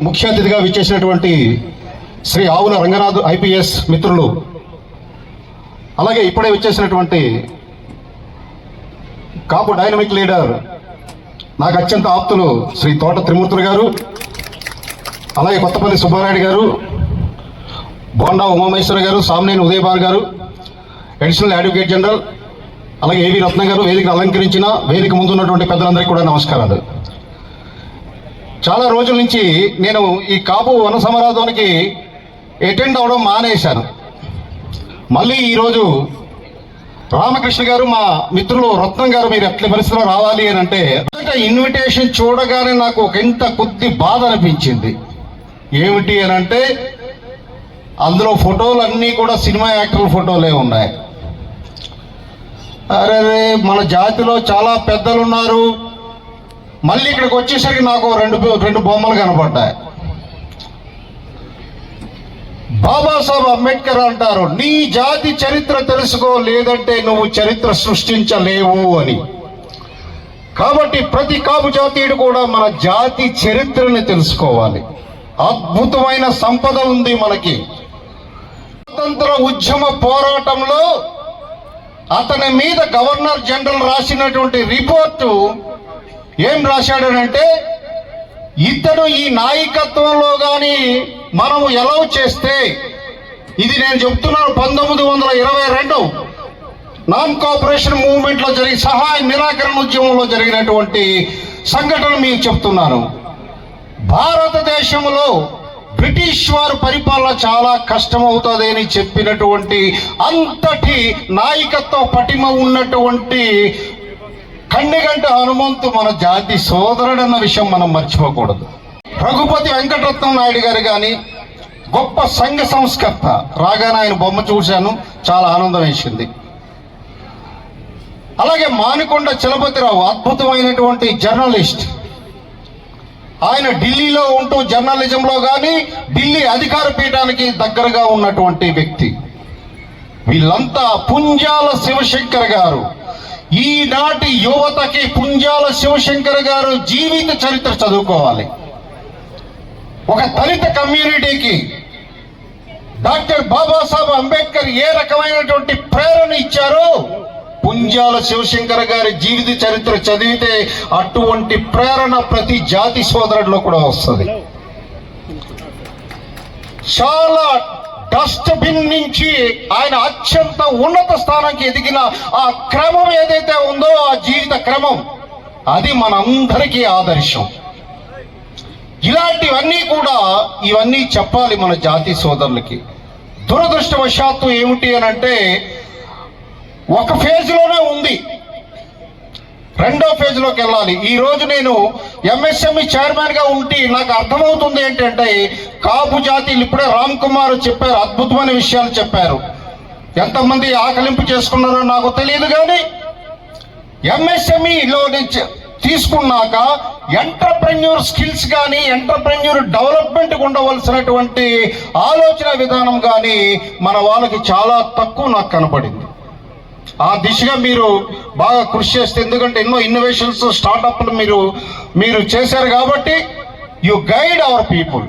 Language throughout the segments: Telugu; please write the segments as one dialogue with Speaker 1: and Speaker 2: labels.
Speaker 1: ముఖ్య అతిథిగా విచ్చేసినటువంటి శ్రీ ఆవుల రంగనాథ్ ఐపీఎస్ మిత్రులు అలాగే ఇప్పుడే విచ్చేసినటువంటి కాపు డైనమిక్ లీడర్ నాకు అత్యంత ఆప్తులు శ్రీ తోట త్రిమూర్తులు గారు అలాగే కొత్తపల్లి సుబ్బారాయుడు గారు బోండా ఉమామేశ్వర గారు సామ్నేని ఉదయబార్ గారు అడిషనల్ అడ్వకేట్ జనరల్ అలాగే ఏవి రత్న గారు వేదిక అలంకరించిన వేదిక ముందు ఉన్నటువంటి పెద్దలందరికీ కూడా నమస్కారాలు. చాలా రోజుల నుంచి నేను ఈ కాపు వన సమరాధోనికి అటెండ్ అవడం మానేశాను. మళ్ళీ ఈరోజు రామకృష్ణ గారు మా మిత్రులు రత్నం గారు మీరు ఎట్ల పరిస్థితిలో రావాలి అని అంటే ఇన్విటేషన్ చూడగానే నాకు ఒక ఇంత కొద్ది బాధ అనిపించింది. ఏమిటి అని అంటే అందులో ఫోటోలు అన్నీ కూడా సినిమా యాక్టర్ల ఫోటోలే ఉన్నాయి. అరే మన జాతిలో చాలా పెద్దలు ఉన్నారు మళ్ళీ ఇక్కడికి వచ్చేసరికి నాకు రెండు రెండు బొమ్మలు కనపడ్డాయి. బాబాసాహెబ్ అంబేద్కర్ అంటారు నీ జాతి చరిత్ర తెలుసుకో లేదంటే నువ్వు చరిత్ర సృష్టించలేవు అని. కాబట్టి ప్రతి కాపు జాతీయుడు కూడా మన జాతి చరిత్రని తెలుసుకోవాలి. అద్భుతమైన సంపద ఉంది మనకి. స్వతంత్ర ఉద్యమ పోరాటంలో అతని మీద గవర్నర్ జనరల్ రాసినటువంటి రిపోర్టు ఏం రాశాడనంటే ఇతడు ఈ నాయకత్వంలో గాని మనము ఎలా చేస్తే ఇది నేను చెప్తున్నాను పంతొమ్మిది వందల ఇరవై రెండు నాన్ కోఆపరేషన్ మూవ్మెంట్లో జరిగి సహాయ నిరాకరణ ఉద్యమంలో జరిగినటువంటి సంఘటన మీకు చెప్తున్నాను. భారతదేశంలో బ్రిటిష్ వారు పరిపాలన చాలా కష్టమవుతుంది అని చెప్పినటువంటి అంతటి నాయకత్వ పటిమ ఉన్నటువంటి కండిగంట హనుమంతు మన జాతి సోదరుడు అన్న విషయం మనం మర్చిపోకూడదు. రఘుపతి వెంకటరత్నం నాయుడు గారు కానీ గొప్ప సంఘ సంస్కర్త. రాగానే ఆయన బొమ్మ చూశాను చాలా ఆనందం వేసింది. అలాగే మానికొండ చలపతిరావు అద్భుతమైనటువంటి జర్నలిస్ట్. ఆయన ఢిల్లీలో ఉంటూ జర్నలిజంలో కానీ ఢిల్లీ అధికార పీఠానికి దగ్గరగా ఉన్నటువంటి వ్యక్తి. వీళ్ళంతా పుంజాల శివశంకర్ గారు. ఈనాటి యువతకి పుంజాల శివశంకర్ గారు జీవిత చరిత్ర చదువుకోవాలి. ఒక దళిత కమ్యూనిటీకి డాక్టర్ బాబాసాహెబ్ అంబేద్కర్ ఏ రకమైనటువంటి ప్రేరణ ఇచ్చారో పుంజాల శివశంకర్ గారి జీవిత చరిత్ర చదివితే అటువంటి ప్రేరణ ప్రతి జాతి సోదరుడిలో కూడా వస్తుంది. చాలా డస్ట్బిన్ నుంచి ఆయన అత్యంత ఉన్నత స్థానానికి ఎదిగిన ఆ క్రమం ఏదైతే ఉందో ఆ జీవిత క్రమం అది మనందరికీ ఆదర్శం. ఇలాంటివన్నీ కూడా ఇవన్నీ చెప్పాలి మన జాతి సోదరులకి. దురదృష్టవశాత్తు ఏమిటి అని అంటే ఒక ఫేజ్లోనే ఉంది. రెండో ఫేజ్లోకి వెళ్ళాలి. ఈ రోజు నేను ఎంఎస్ఎంఈ చైర్మన్గా ఉండి నాకు అర్థమవుతుంది ఏంటంటే కాపు జాతీయులు ఇప్పుడే రామ్ కుమార్ చెప్పారు అద్భుతమైన విషయాలు చెప్పారు. ఎంతమంది ఆకలింపు చేసుకున్నారో నాకు తెలియదు కానీ ఎంఎస్ఎంఈలో నుంచి తీసుకున్నాక ఎంటర్ప్రెన్యూర్ స్కిల్స్ కానీ ఎంటర్ప్రెన్యూర్ డెవలప్మెంట్ ఉండవలసినటువంటి ఆలోచన విధానం కానీ మన వాళ్ళకి చాలా తక్కువ నాకు కనపడింది. ఆ దిశగా మీరు బాగా కృషి చేస్తే ఎందుకంటే ఎన్నో ఇన్నోవేషన్స్ స్టార్టప్లు మీరు మీరు చేశారు కాబట్టి you guide our people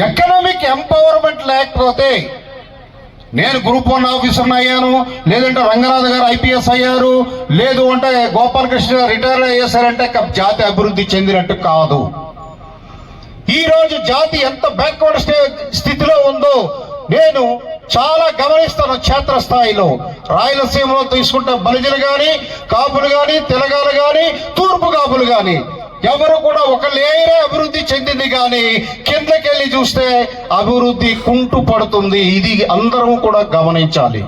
Speaker 1: economic empowerment లేకపోతే నేను గ్రూప్ వన్ ఆఫీసర్ అయ్యాను లేదంటే రంగనాథ్ గారు ఐపీఎస్ అయ్యారు లేదు అంటే గోపాలకృష్ణ రిటైర్ అయ్యేసారంటే జాతి అభివృద్ధి చెందినట్టు కాదు. ఈరోజు జాతి ఎంత బ్యాక్వర్డ్ స్టే స్థితిలో ఉందో నేను చాలా గమనిస్తాను క్షేత్రస్థాయిలో. రాయలసీమలో తీసుకుంటే బలిజలు కానీ కాపులు కానీ తెలంగాణ కానీ తూర్పు కాపులు కానీ ఎవరు కూడా ఒక లేయరే అభివృద్ధి చెందింది కానీ కిందకెళ్ళి చూస్తే అభివృద్ధి కుంటు పడుతుంది. ఇది అందరం కూడా గమనించాలి.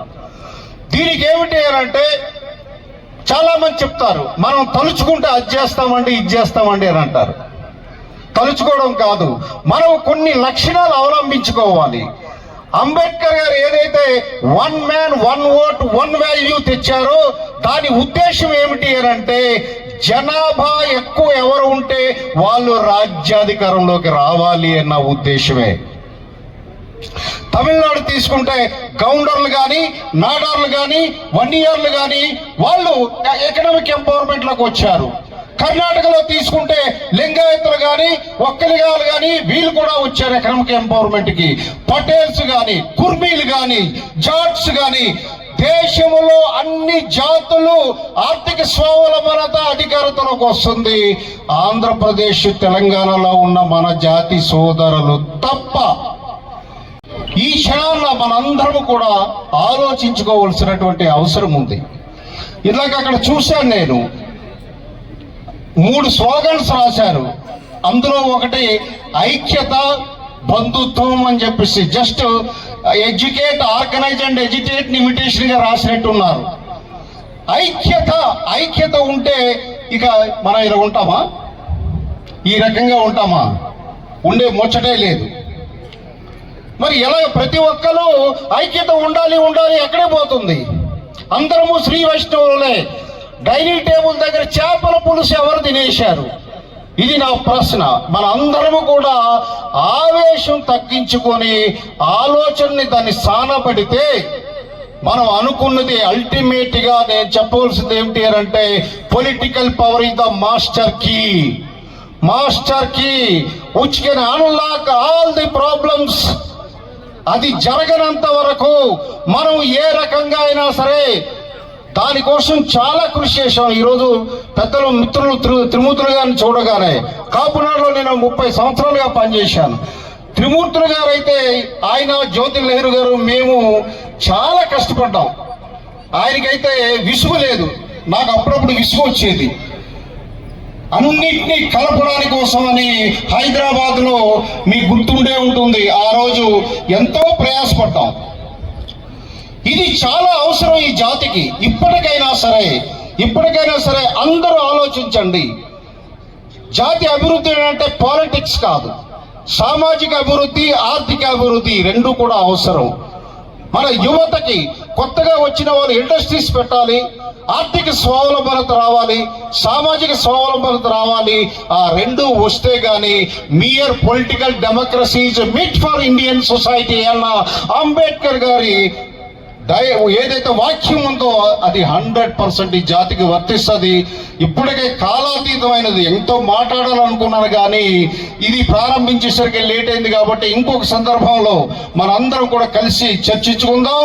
Speaker 1: దీనికి ఏమిటి అని అంటే చాలా మంది చెప్తారు మనం తలుచుకుంటే అది చేస్తామండి ఇది చేస్తామండి అని అంటారు. తలుచుకోవడం కాదు మనం కొన్ని లక్షణాలు అవలంబించుకోవాలి. అంబేద్కర్ గారు ఏదైతే one man one vote one value తెచ్చారో దాని ఉద్దేశం ఏమిటి అని అంటే జనాభా ఎక్కువ ఎవరు ఉంటే వాళ్ళు రాజ్యాధికారంలోకి రావాలి అన్న ఉద్దేశమే. తమిళనాడు తీసుకుంటే గౌండర్లు కానీ నాడార్లు కానీ వన్ ఇయర్లు కానీ వాళ్ళు ఎకనామిక్ ఎంపవర్మెంట్లోకి వచ్చారు. కర్ణాటకలో తీసుకుంటే లింగాయతులు కానీ ఒక్కలిగాలు కానీ వీళ్ళు కూడా వచ్చారు ఎకనామిక్ ఎంపవర్మెంట్కి. పటేల్స్ కానీ కుర్మీలు కానీ జాట్స్ కానీ దేశంలో అన్ని జాతులు ఆర్థిక స్వావలంబనత అధికారతలోకి వస్తుంది. ఆంధ్రప్రదేశ్ తెలంగాణలో ఉన్న మన జాతి సోదరులు తప్ప ఈ క్షణాన్న మనందరం కూడా ఆలోచించుకోవలసినటువంటి అవసరం ఉంది. ఇలాగ అక్కడ చూశాను నేను మూడు స్లోగన్స్ రాశారు. అందులో ఒకటి ఐక్యత బంధుత్వం అని చెప్పేసి just educate organize and educate ఇమిటేషన్గా రాసినట్టున్నారు. ఐక్యత ఐక్యత ఉంటే ఇక మనం ఇలా ఉంటామా? ఈ రకంగా ఉంటామా? ఉండే ముచ్చటే లేదు. మరి ఎలా ప్రతి ఒక్కరూ ఐక్యత ఉండాలి ఉండాలి ఎక్కడే పోతుంది. అందరము శ్రీ వైష్ణవులే. డైనింగ్ టేబుల్ దగ్గర చేపల పులుసు ఎవరు తినేశారు? ఇది నా ప్రశ్న. మన అందరము కూడా ఆవేశం తగ్గించుకొని ఆలోచనని దాన్ని సానపడితే మనం అనుకున్నది అల్టిమేట్గా నేను చెప్పవలసింది ఏమిటి అంటే political power in the master key. Master key. Which can unlock all the problems అది జరగనంత వరకు మనం ఏ రకంగా అయినా సరే దానికోసం చాలా కృషి చేశాం. ఈరోజు పెద్దలు మిత్రులు త్రి- త్రిమూర్తులు గారిని చూడగానే కాపునాడులో నేను ముప్పై సంవత్సరాలుగా పనిచేశాను. త్రిమూర్తులు గారు అయితే ఆయన జ్యోతి నెహ్రూ గారు మేము చాలా కష్టపడ్డాం. ఆయనకైతే విసుగు లేదు. నాకు అప్పుడప్పుడు విసుగు వచ్చేది. అన్నిటినీ కలపడానికి కోసమని హైదరాబాద్లో మీ మీకు గుర్తుండే ఉంటుంది. ఆ రోజు ఎంతో ప్రయాసపడ్డాం. ఇది చాలా అవసరం ఈ జాతికి. ఇప్పటికైనా సరే ఇప్పటికైనా సరే అందరూ ఆలోచించండి. జాతి అభివృద్ధి అంటే పాలిటిక్స్ కాదు. సామాజిక అభివృద్ధి ఆర్థిక అభివృద్ధి రెండు కూడా అవసరం. మన యువతకి కొత్తగా వచ్చిన వాళ్ళు ఇండస్ట్రీస్ పెట్టాలి ఆర్థిక స్వావలంబనత రావాలి సామాజిక స్వావలంబనత రావాలి. ఆ రెండు వస్తే గాని mere political democracy meet for Indian society అన్న అంబేద్కర్ గారి దయ ఏదైతే వాక్యం ఉందో అది హండ్రెడ్ పర్సెంట్ ఈ జాతికి వర్తిస్తుంది. ఇప్పటికే కాలాతీతమైనది. ఎంతో మాట్లాడాలనుకున్నాను కానీ ఇది ప్రారంభించేసరికి లేట్ అయింది కాబట్టి ఇంకొక సందర్భంలో మనందరం కూడా కలిసి చర్చించుకుందాం.